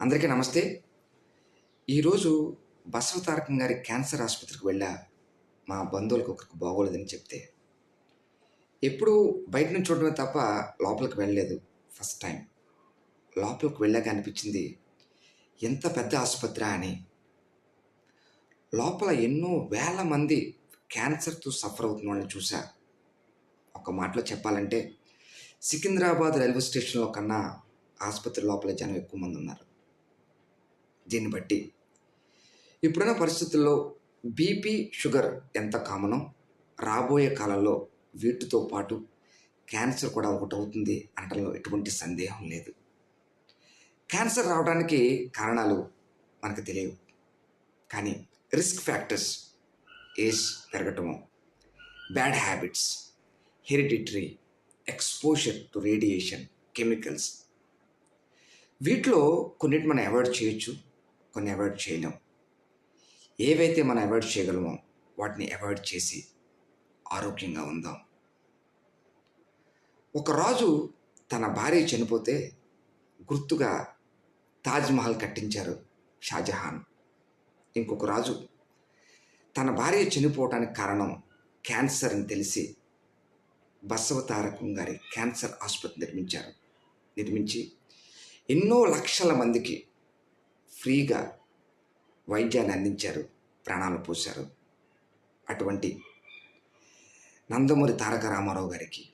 అందరికీ నమస్తే. ఈరోజు బసవ తారకం గారి క్యాన్సర్ ఆసుపత్రికి వెళ్ళా. మా బంధువులకు ఒకరికి బాగోలేదని చెప్తే. ఎప్పుడు బయట నుంచి చూడడమే తప్ప లోపలికి వెళ్ళలేదు ఫస్ట్ టైం. లోపలికి వెళ్ళాక అనిపించింది ఎంత పెద్ద ఆసుపత్రి అని. లోపల ఎన్నో వేల మంది క్యాన్సర్తో సఫర్ అవుతున్న వాళ్ళని చూసా ఒక మాటలో చెప్పాలంటే సికింద్రాబాద్ రైల్వే స్టేషన్లో కన్నా ఆసుపత్రి లోపల జనం ఎక్కువ మంది ఉన్నారు. దీన్ని బట్టి. ఇప్పుడున్న పరిస్థితుల్లో బీపీ షుగర్ ఎంత కామనో రాబోయే కాలంలో వీటితో పాటు క్యాన్సర్ కూడా ఒకటి అవుతుంది అనటంలో ఎటువంటి సందేహం లేదు. క్యాన్సర్ రావడానికి కారణాలు మనకు తెలియవు. కానీ risk factors age పెరగటము bad habits hereditary exposure to radiation chemicals వీటిలో కొన్నిటి మనం అవాయిడ్ చేయొచ్చు. కొన్ని అవాయిడ్ చేయలేం. ఏవైతే మనం అవాయిడ్ చేయగలమో వాటిని అవాయిడ్ చేసి ఆరోగ్యంగా ఉందాం. ఒక రాజు తన భార్య చనిపోతే గుర్తుగా తాజ్మహల్ కట్టించారు షాజహాన్. ఇంకొక రాజు తన భార్య చనిపోవటానికి కారణం క్యాన్సర్ అని తెలిసి బసవ తారకం గారి క్యాన్సర్ ఆసుపత్రి నిర్మించారు. నిర్మించి ఎన్నో లక్షల మందికి ఫ్రీగా వైద్యాన్ని అందించారు ప్రాణాలు పోశారు. అటువంటి నందమూరి తారక రామారావు గారికి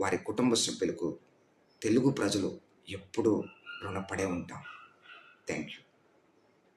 వారి కుటుంబ సభ్యులకు తెలుగు ప్రజలు ఎప్పుడూ రుణపడే ఉంటాం. Thank you